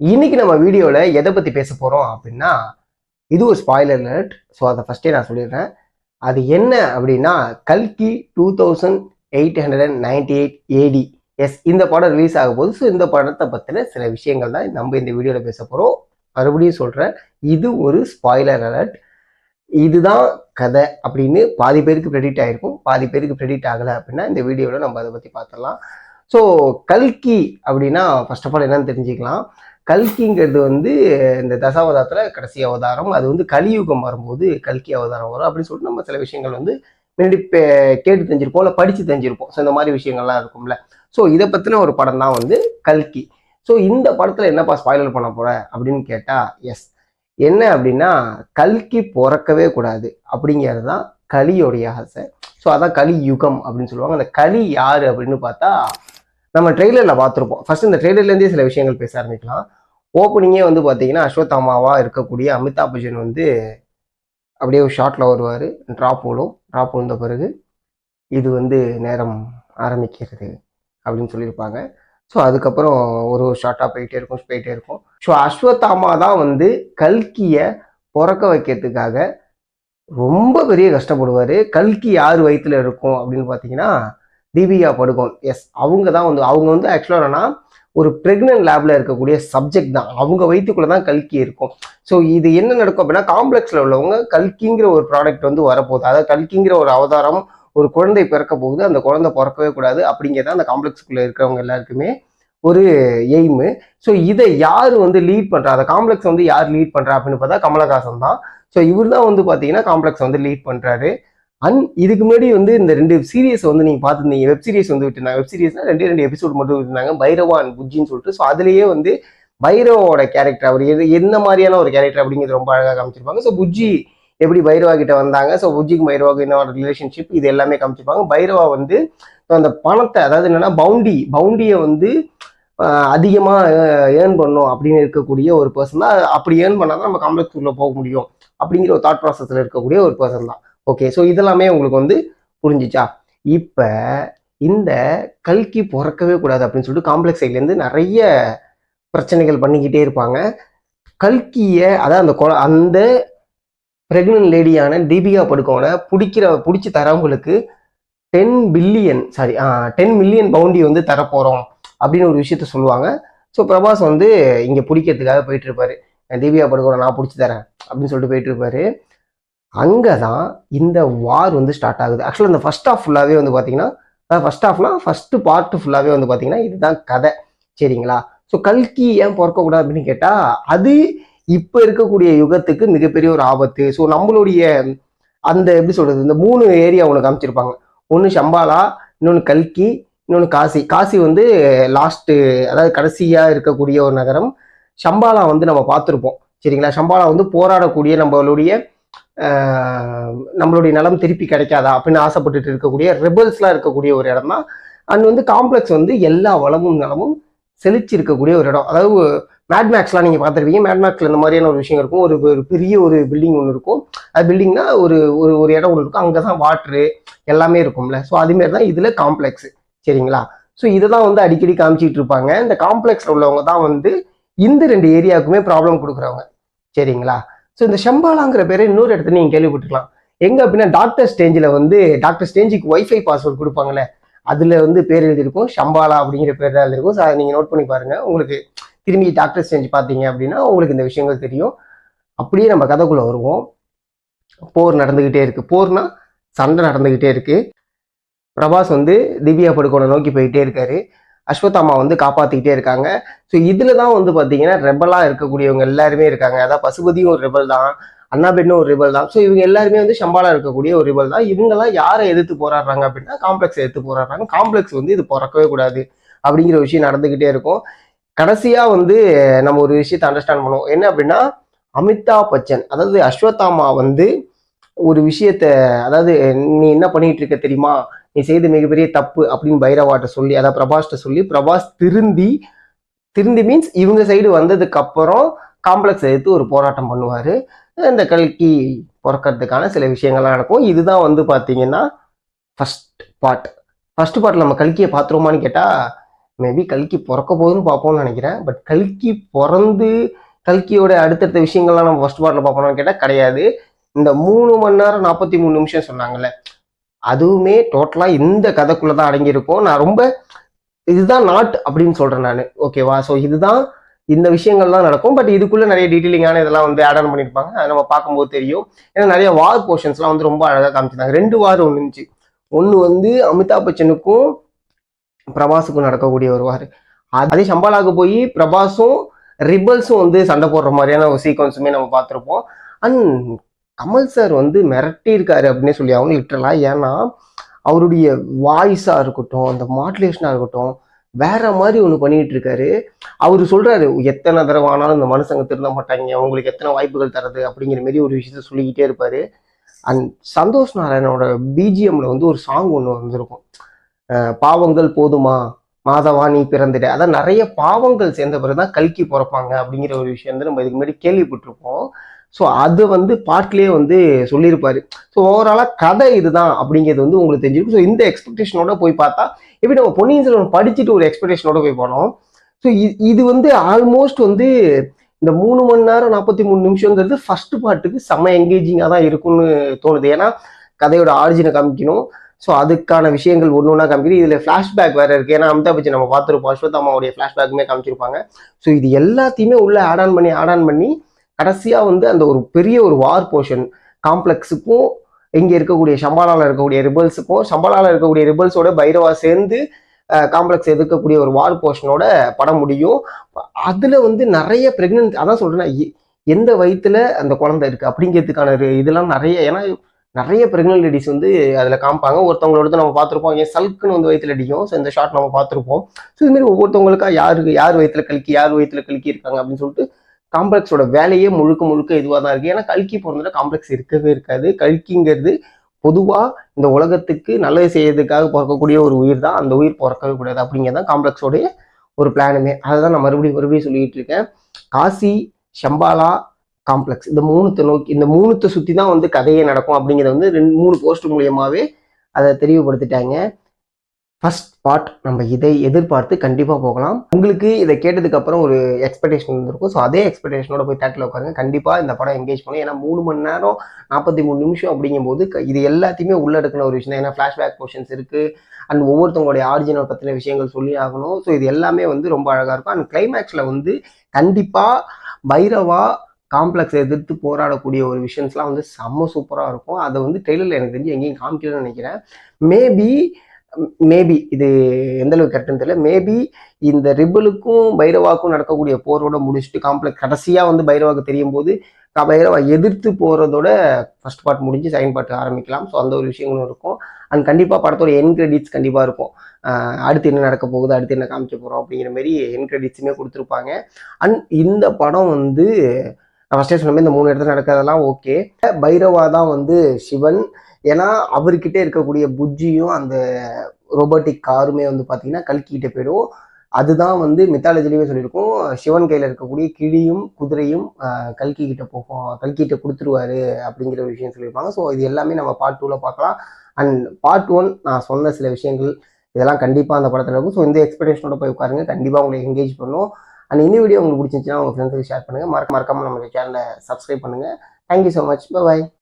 இன்னைக்கு நம்ம வீடியோவில் எதை பற்றி பேச போகிறோம் அப்படின்னா இது ஒரு ஸ்பாய்லர் அலர்ட் ஸோ அதை ஃபஸ்ட்டே நான் சொல்லிடுறேன். அது என்ன அப்படின்னா கல்கி two thousand eight hundred and ninety eight AD S இந்த படம் ரிலீஸ் ஆக போது ஸோ இந்த படத்தை பற்றின சில விஷயங்கள் தான் நம்ம இந்த வீடியோவில் பேச போகிறோம் மறுபடியும் சொல்கிறேன் இது ஒரு ஸ்பாய்லர் அலர்ட் இதுதான் கதை அப்படின்னு பாதி பேருக்கு ப்ரெடிட் ஆகிருக்கும் பாதி பேருக்கு ப்ரெடிட் ஆகலை அப்படின்னா இந்த வீடியோவில் நம்ம அதை பற்றி பார்த்துடலாம். ஸோ கல்கி அப்படின்னா ஃபர்ஸ்ட் ஆஃப் ஆல் என்னன்னு தெரிஞ்சுக்கலாம். கல்கிங்கிறது வந்து இந்த தசாவதாரத்தில் கடைசி அவதாரம் அது வந்து கலியுகம் வரும்போது கல்கி அவதாரம் வரும் அப்படின்னு சொல்லிட்டு நம்ம சில விஷயங்கள் வந்து முன்னாடி பே- கேட்டு தெரிஞ்சிருப்போம் இல்லை படித்து தெரிஞ்சிருப்போம். ஸோ இந்த மாதிரி விஷயங்கள்லாம் இருக்கும்ல. ஸோ இதை பற்றின ஒரு படம் தான் வந்து கல்கி. ஸோ இந்த படத்தில் என்னப்பா ஸ்பாய்லர் பண்ண போற அப்படின்னு கேட்டால் எஸ் என்ன அப்படின்னா கல்கி பிறக்கவே கூடாது அப்படிங்கிறது தான் கலியோடைய ஆசை. ஸோ அதான் கலி யுகம் அப்படின்னு சொல்லுவாங்க. அந்த கலி யார் அப்படின்னு பார்த்தா நம்ம ட்ரெய்லரில் பார்த்துருப்போம். ஃபர்ஸ்ட் இந்த ட்ரெய்லர்லேருந்தே சில விஷயங்கள் பேச ஆரம்பிக்கலாம். ஓப்பனிங்கே வந்து பார்த்தீங்கன்னா அஸ்வத்தாமாவாக இருக்கக்கூடிய அமிதாப் பச்சன் வந்து அப்படியே ஒரு ஷார்ட்டில் வருவார். ட்ராப் விழும். ட்ராப் விழுந்த பிறகு இது வந்து நேரம் ஆரம்பிக்கிறது அப்படின்னு சொல்லியிருப்பாங்க. ஸோ அதுக்கப்புறம் ஒரு ஷார்ட்டாக போயிட்டே இருக்கும் போயிட்டே இருக்கும். ஸோ அஸ்வத்தாமா தான் வந்து கல்கியை பிறக்க வைக்கிறதுக்காக ரொம்ப பெரிய கஷ்டப்படுவார். கல்கி யார் வயிற்றுல இருக்கும் அப்படின்னு பார்த்தீங்கன்னா தீபிகா படுகோன் எஸ் அவங்க தான் வந்து அவங்க வந்து ஆக்சுவலாக என்னன்னா ஒரு பிரெக்னன்ட் லேப்ல இருக்கக்கூடிய சப்ஜெக்ட் தான். அவங்க வயிற்றுக்குள்ள தான் கல்கி இருக்கும். ஸோ இது என்ன நடக்கும் அப்படின்னா காம்ப்ளெக்ஸ்ல உள்ளவங்க கல்கிங்கிற ஒரு ப்ராடக்ட் வந்து வரப்போகுது. அதாவது கல்கிங்கிற ஒரு அவதாரம் ஒரு குழந்தை பிறக்க போகுது. அந்த குழந்தை பிறக்கவே கூடாது அப்படிங்கிறத அந்த காம்ப்ளெக்ஸ்க்குள்ளே இருக்கிறவங்க எல்லாருக்குமே ஒரு எய்மு ஸோ இதை யார் வந்து லீட் பண்ணுறா அந்த காம்ப்ளெக்ஸ் வந்து யார் லீட் பண்ணுறா அப்படின்னு பார்த்தா கமலஹாசன் தான். ஸோ இவர் தான் வந்து பார்த்தீங்கன்னா காம்ப்ளெக்ஸ் வந்து லீட் பண்ணுறாரு அண்ட் இதுக்கு முன்னாடி வந்து இந்த ரெண்டு சீரியஸ் வந்து நீங்க பார்த்துருந்தீங்க. வெப் சீரிஸ் வந்து விட்டுருந்தாங்க. வெப் சீரிஸ்னா ரெண்டே ரெண்டு எபிசோட் மட்டும் விட்டுருந்தாங்க. பைரவா அண்ட் புஜ்ஜின்னு சொல்லிட்டு. ஸோ அதுலயே வந்து பைரவோட கேரக்டர் அவர் எது என்ன மாதிரியான ஒரு கேரக்டர் அப்படிங்கிறது ரொம்ப அழகாக காமிச்சிருப்பாங்க. ஸோ புஜ்ஜி எப்படி பைரவா கிட்ட வந்தாங்க? ஸோ புஜ்ஜிக்கு பைரவாக்கு என்ன ரிலேஷன்ஷிப் இது எல்லாமே காமிச்சிருப்பாங்க. பைரவா வந்து அந்த பணத்தை அதாவது என்னன்னா பவுண்டி பவுண்டியை வந்து அதிகமாக ஏர்ன் பண்ணும் அப்படின்னு இருக்கக்கூடிய ஒரு பர்சன் தான். அப்படி ஏர்ன் பண்ணால் தான் நம்ம காம்ப்ளெக்ஸ் உள்ள போக முடியும். அப்படிங்கிற ஒரு தாட் ப்ராசஸில் இருக்கக்கூடிய ஒரு பர்சன் தான். ஓகே ஸோ இதெல்லாமே உங்களுக்கு வந்து புரிஞ்சிச்சா? இப்போ இந்த கல்கி பிறக்கவே கூடாது அப்படின்னு சொல்லிட்டு காம்ப்ளெக்ஸ் சைட்லேருந்து நிறைய பிரச்சனைகள் பண்ணிக்கிட்டே இருப்பாங்க. கல்கியை அதாவது அந்த கொ அந்த பிரெக்னன்ட் லேடியான தீபிகா படுக்கோனை பிடிக்கிற பிடிச்சி தரவங்களுக்கு ten billion sorry ten million bounty வந்து தரப்போகிறோம் அப்படின்னு ஒரு விஷயத்த சொல்லுவாங்க. ஸோ பிரபாஸ் வந்து இங்கே பிடிக்கிறதுக்காக போயிட்டு இருப்பாரு. தீபிகா படுக்கோனை நான் பிடிச்சி தரேன் அப்படின்னு சொல்லிட்டு போயிட்டு இருப்பாரு. அங்கே தான் இந்த வார் வந்து ஸ்டார்ட் ஆகுது. ஆக்சுவலாக இந்த ஃபஸ்ட் ஆஃப் ஃபுல்லாகவே வந்து பார்த்தீங்கன்னா ஃபர்ஸ்ட் ஆஃப்லாம் ஃபஸ்ட்டு பார்ட்டு ஃபுல்லாகவே வந்து பார்த்தீங்கன்னா இதுதான் கதை. சரிங்களா? ஸோ கல்கி ஏன் பிறக்கக்கூடாது அப்படின்னு கேட்டால் அது இப்போ இருக்கக்கூடிய யுகத்துக்கு மிகப்பெரிய ஒரு ஆபத்து. ஸோ நம்மளுடைய அந்த எப்படி சொல்கிறது இந்த மூணு ஏரியா உனக்கு காமிச்சிருப்பாங்க. ஒன்று ஷம்பாலா இன்னொன்று கல்கி இன்னொன்று காசி. காசி வந்து லாஸ்ட்டு அதாவது கடைசியாக இருக்கக்கூடிய ஒரு நகரம். ஷம்பாலா வந்து நம்ம பார்த்துருப்போம். சரிங்களா? ஷம்பாலா வந்து போராடக்கூடிய நம்மளுடைய நம்மளுடைய நலம் திருப்பி கிடைக்காதா அப்படின்னு ஆசைப்பட்டுட்டு இருக்கக்கூடிய ரெபல்ஸ்லாம் இருக்கக்கூடிய ஒரு இடம் தான் அண்ட் வந்து காம்ப்ளெக்ஸ் வந்து எல்லா வளமும் நலமும் செழிச்சு இருக்கக்கூடிய ஒரு இடம். அதாவது மேட்மேக்ஸ்லாம் நீங்கள் பார்த்துருப்பீங்க. மேட்மேக்ஸில் இந்த மாதிரியான ஒரு விஷயம் இருக்கும். ஒரு ஒரு பெரிய ஒரு பில்டிங் ஒன்று இருக்கும். அது பில்டிங்னா ஒரு ஒரு ஒரு இடம் ஒன்று இருக்கும். அங்கே தான் வாட்ரு எல்லாமே இருக்கும்ல. ஸோ அதுமாரி தான் இதில் காம்ப்ளெக்ஸ் சரிங்களா? ஸோ இதை தான் வந்து அடிக்கடி காமிச்சிட்டு இருப்பாங்க. இந்த காம்ப்ளெக்ஸில் உள்ளவங்க தான் வந்து இந்த ரெண்டு ஏரியாவுக்குமே ப்ராப்ளம் கொடுக்குறவங்க சரிங்களா? ஸோ இந்த ஷம்பாலாங்கிற பேரை இன்னொரு இடத்துல நீங்கள் கேள்விப்பட்டிருக்கலாம். எங்க அப்படின்னா டாக்டர் ஸ்டேஞ்சில் வந்து டாக்டர் ஸ்டேஞ்சுக்கு ஒய்ஃபை பாஸ்வேர்டு கொடுப்பாங்களே அதில் வந்து பேர் எழுதியிருக்கும். ஷம்பாலா அப்படிங்கிற பேர் தான் எழுதிருக்கும் ஸோ அதை நீங்கள் நோட் பண்ணி பாருங்கள் உங்களுக்கு திரும்பி டாக்டர் ஸ்டேஞ்ச் பார்த்தீங்க அப்படின்னா உங்களுக்கு இந்த விஷயங்கள் தெரியும். அப்படியே நம்ம கதைக்குள்ளே வருவோம். போர் நடந்துக்கிட்டே இருக்குது போர்னா சண்டை நடந்துக்கிட்டே இருக்குது பிரபாஸ் வந்து திவ்யா படுகோனை நோக்கி போயிட்டே இருக்காரு. அஸ்வத்தாமா வந்து காப்பாத்திக்கிட்டே இருக்காங்க. ஸோ இதுல தான் வந்து பாத்தீங்கன்னா ரெபலா இருக்கக்கூடியவங்க எல்லாருமே இருக்காங்க. அதாவது பசுபதியும் ஒரு ரெபல் தான் அண்ணாபெண்ணும் ஒரு ரிபல் தான். ஸோ இவங்க எல்லாருமே வந்து சம்பாலா இருக்கக்கூடிய ஒரு ரிபல் தான். இவங்கெல்லாம் யாரை எதிர்த்து போராடுறாங்க அப்படின்னா காம்ப்ளெக்ஸ் எதிர்த்து போராடுறாங்க. காம்ப்ளெக்ஸ் வந்து இது பிறக்கவே கூடாது அப்படிங்கிற விஷயம் நடந்துகிட்டே இருக்கும். கடைசியா வந்து நம்ம ஒரு விஷயத்தை அண்டர்ஸ்டாண்ட் பண்ணுவோம். என்ன அப்படின்னா அமிதாப் பச்சன் அதாவது அஸ்வத்தாமா வந்து ஒரு விஷயத்த அதாவது நீ என்ன பண்ணிட்டு இருக்க தெரியுமா? நீ செய்த மிகப்பெரிய தப்பு அப்படின்னு பைரவாட்ட சொல்லி அதாவது பிரபாஸ்ட்ட சொல்லி பிரபாஸ் திருந்தி திருந்தி மீன்ஸ் இவங்க சைடு வந்ததுக்கு அப்புறம் காம்ப்ளெக்ஸ் எடுத்து ஒரு போராட்டம் பண்ணுவார். இந்த கல்கி பிறக்கிறதுக்கான சில விஷயங்கள்லாம் நடக்கும். இதுதான் வந்து பார்த்தீங்கன்னா ஃபர்ஸ்ட் பார்ட் ஃபர்ஸ்ட் பார்ட்டில் நம்ம கல்கியை பார்த்துருவோமான்னு கேட்டால் மேபி கல்கி பிறக்க போகுதுன்னு பார்ப்போம்னு நினைக்கிறேன். பட் கல்கி பிறந்து கல்கியோட அடுத்தடுத்த விஷயங்கள்லாம் நம்ம ஃபர்ஸ்ட் பார்ட்டில் பார்ப்போம்னு கேட்டால் கிடையாது. இந்த மூணு மணி நேரம் நாற்பத்தி மூணு நிமிஷம் சொன்னாங்கல்ல அதுவுமே டோட்டலாக இந்த கதைக்குள்ளே தான் அடங்கியிருக்கும். நான் ரொம்ப இதுதான் நாட் அப்படின்னு சொல்கிறேன் நான். ஓகேவா ஸோ இதுதான் இந்த விஷயங்கள் தான் நடக்கும். பட் இதுக்குள்ளே நிறைய டீட்டெயிலிங்கான இதெல்லாம் வந்து ஆட் ஆன் பண்ணியிருப்பாங்க. அதை நம்ம பார்க்கும்போது தெரியும். ஏன்னா நிறைய வார் போர்ஷன்ஸ்லாம் வந்து ரொம்ப அழகாக காமிச்சிருந்தாங்க. ரெண்டு வார் ஒன்று இருந்துச்சு. ஒன்று வந்து அமிதாப் பச்சனுக்கும் பிரபாஸுக்கும் நடக்கக்கூடிய ஒரு வார் அதே சம்பாலாவுக்கு போய் பிரபாஸும் ரிபல்ஸும் வந்து சண்டை போடுற மாதிரியான ஒரு சீக்வன்ஸுமே நம்ம பார்த்துருப்போம். அண்ட் கமல் சார் வந்து மிரட்டியிருக்காரு அப்படின்னு அப்படின்னே சொல்லி அவங்க லிட்டரலாக ஏன்னா அவருடைய வாய்ஸாக இருக்கட்டும் அந்த மாடுலேஷனாக இருக்கட்டும் வேற மாதிரி ஒன்று பண்ணிட்டு இருக்காரு அவர் சொல்றாரு எத்தனை தடவை ஆனாலும் இந்த மனுஷங்க திருந்த மாட்டாங்க உங்களுக்கு எத்தனை வாய்ப்புகள் தரது அப்படிங்கிற மாதிரி ஒரு விஷயத்த சொல்லிக்கிட்டே இருப்பாரு. அண்ட் சந்தோஷ் நாராயணோட பிஜிஎம்ல வந்து ஒரு சாங் ஒன்று வந்திருக்கும். பாவங்கள் போதுமா? மாதவா நீ பிறந்துட அதான் நிறைய பாவங்கள் சேர்ந்த பிறகுதான் கல்கி பிறப்பாங்க அப்படிங்கிற ஒரு விஷயம் வந்து நம்ம இதுக்கு முன்னாடி கேள்விப்பட்டிருப்போம். ஸோ அது வந்து பாட்டிலே வந்து சொல்லியிருப்பாரு. ஸோ ஓவராலாக கதை இதுதான் அப்படிங்கிறது வந்து உங்களுக்கு தெரிஞ்சிருக்கும். ஸோ இந்த எக்ஸ்பெக்டேஷனோட போய் பார்த்தா எப்படி நம்ம பொன்னியின் செல்வன் படிச்சுட்டு ஒரு எக்ஸ்பெக்டேஷனோட போய் போனோம். ஸோ இது வந்து ஆல்மோஸ்ட் வந்து இந்த மூணு மணி நேரம் நாற்பத்தி மூணு நிமிஷங்கிறது ஃபர்ஸ்ட் பாட்டுக்கு செம்ம எங்கேஜிங்காக தான் இருக்கும்னு தோணுது. ஏன்னா கதையோட ஆரிஜினை காமிக்கணும். ஸோ அதுக்கான விஷயங்கள் ஒன்று ஒன்றா காமிக்கணும். இதில் ஃப்ளாஷ்பேக் வேறு இருக்குது ஏன்னா அமிதாப் பச்சன் நம்ம பார்த்துருப்போம். அஸ்வத்தாமாவுடைய ஃப்ளாஷ்பேக்குமே காமிச்சிருப்பாங்க. ஸோ இது எல்லாத்தையுமே உள்ளே ஆட் ஆன் பண்ணி ஆட் ஆன் பண்ணி கடைசியாக வந்து அந்த ஒரு பெரிய ஒரு வார் போர்ஷன் காம்ப்ளெக்ஸுக்கும் இங்கே இருக்கக்கூடிய சம்பாலாவில் இருக்கக்கூடிய ரிபல்ஸுக்கும் சம்பாலாவில் இருக்கக்கூடிய ரிபல்ஸோட பைரவா சேர்ந்து காம்ப்ளெக்ஸ் எதிர்க்கக்கூடிய ஒரு வார் போர்ஷனோட படம் முடியும். அதில் வந்து நிறைய ப்ரெக்னென்ட் அதான் சொல்கிறேன்னா எந்த வயிற்றுல அந்த குழந்தை இருக்குது அப்படிங்கிறதுக்கான ஒரு இதெல்லாம் நிறைய ஏன்னா நிறைய ப்ரெக்னென்ட் லேடிஸ் வந்து அதில் காமிப்பாங்க. ஒருத்தவங்களோட நம்ம பார்த்துருப்போம். ஏன் சல்க்குன்னு வந்து வயிற்றுல அடிக்கும். ஸோ இந்த ஷார்ட் நம்ம பார்த்துருப்போம். ஸோ இதுமாரி ஒவ்வொருத்தவங்களுக்கா யாருக்கு யார் வயிற்றுல கல்கி யார் வயிற்றுல கழிக்கி இருக்காங்க அப்படின்னு சொல்லிட்டு காம்ப்ளெக்ஸோட வேலையே முழுக்க முழுக்க இதுவாக தான் இருக்குது ஏன்னா கல்கி பிறந்ததுல காம்ப்ளெக்ஸ் இருக்கவே இருக்காது. கல்கிங்கிறது பொதுவாக இந்த உலகத்துக்கு நல்லது செய்யறதுக்காக பிறக்கக்கூடிய ஒரு உயிர் தான். அந்த உயிர் பிறக்கவே கூடாது அப்படிங்கிறது தான் காம்ப்ளெக்ஸோடைய ஒரு பிளானுமே. அதை தான் நான் மறுபடியும் மறுபடியும் சொல்லிக்கிட்டு இருக்கேன். காசி ஷம்பாலா காம்ப்ளெக்ஸ். இந்த மூணுத்தை நோக்கி இந்த மூணுத்தை சுற்றி தான் வந்து கதையே நடக்கும் அப்படிங்கிறத வந்து ரெண்டு மூணு போஸ்ட் மூலியமாகவே அதை தெளிவுபடுத்திட்டாங்க. ஃபர்ஸ்ட் பார்ட் நம்ம இதை எதிர்பார்த்து கண்டிப்பாக போகலாம். உங்களுக்கு இதை கேட்டதுக்கப்புறம் ஒரு எக்ஸ்பெக்டேஷன் இருந்திருக்கும். ஸோ அதே எக்ஸ்பெக்டேஷனோட போய் தேட்டில் உட்காருங்க. கண்டிப்பாக இந்த படம் எங்கேஜ் பண்ணும். ஏன்னா மூணு மணி நேரம் நாற்பத்தி மூணு நிமிஷம் அப்படிங்கும்போது இது எல்லாத்தையுமே உள்ளடக்கின ஒரு விஷயம் தான். ஏன்னா ஃப்ளாஷ்பேக் போர்ஷன்ஸ் இருக்குது அண்ட் ஒவ்வொருத்தவங்களுடைய ஆரிஜினல் பற்றின விஷயங்கள் சொல்லி ஆகணும். ஸோ இது எல்லாமே வந்து ரொம்ப அழகாக இருக்கும். அண்ட் கிளைமேக்ஸில் வந்து கண்டிப்பாக பைரவா காம்ப்ளெக்ஸ் எதிர்த்து போராடக்கூடிய ஒரு விஷயம்ஸ்லாம் வந்து செம்ம சூப்பராக இருக்கும். அதை வந்து ட்ரெயிலரில் எனக்கு தெரிஞ்சு எங்கேயும் காமிக்கலன்னு நினைக்கிறேன். மேபி மேபி இது எந்த அளவுக்கு கரெக்டுன்னு தெரியல. மேபி இந்த ரிபலுக்கும் பைரவாக்கும் நடக்கக்கூடிய போரோட முடிச்சுட்டு காம்ப்ளெக்ஸ் கடைசியாக வந்து பைரவாக்கு தெரியும் போது பைரவா எதிர்த்து போகிறதோட ஃபர்ஸ்ட் பார்ட் முடிஞ்சு செகண்ட் பார்ட் ஆரம்பிக்கலாம். ஸோ அந்த ஒரு விஷயங்களும் இருக்கும். அண்ட் கண்டிப்பாக படத்தோட என் கிரெடிட்ஸ் கண்டிப்பாக இருக்கும். அடுத்து என்ன நடக்க போகுது அடுத்து என்ன காமிக்க போகிறோம் அப்படிங்கிற மாதிரி என் கிரெடிட்ஸுமே கொடுத்துருப்பாங்க. அண்ட் இந்த படம் வந்து நான் ஃபஸ்ட்டே சொன்ன மாதிரி இந்த மூணு இடத்துல நடக்கிறதெல்லாம் ஓகே பைரவா தான் வந்து சிவன் ஏன்னா அவர்கிட்ட இருக்கக்கூடிய புஜ்ஜியும் அந்த ரோபோட்டிக் காருமே வந்து பார்த்தீங்கன்னா கல்கிட்ட போயிடும். அதுதான் வந்து மித்தாலஜிலேயே சொல்லியிருக்கோம். சிவன் கையில் இருக்கக்கூடிய கிளியும் குதிரையும் கல்கி கிட்ட போகும். கல்கிட்ட கொடுத்துருவாரு அப்படிங்கிற விஷயம் சொல்லியிருப்பாங்க. ஸோ இது எல்லாமே நம்ம பார்ட் டூவில் பார்க்கலாம். அண்ட் பார்ட் ஒன் நான் சொன்ன சில விஷயங்கள் இதெல்லாம் கண்டிப்பாக அந்த படத்தில் இருக்கும். ஸோ இந்த எக்ஸ்பெக்டேஷனோட போய் உட்காருங்க. கண்டிப்பாக உங்களை எங்கேஜ் பண்ணும். அண்ட் இந்த வீடியோ உங்களுக்கு பிடிச்சிருந்துச்சுன்னா உங்கள் ஃப்ரெண்ட்ஸுக்கு ஷேர் பண்ணுங்கள் மறக்க மறக்காமல் நம்ம சேனலை சப்ஸ்கிரைப் பண்ணுங்கள் தேங்க்யூ ஸோ மச் பாய்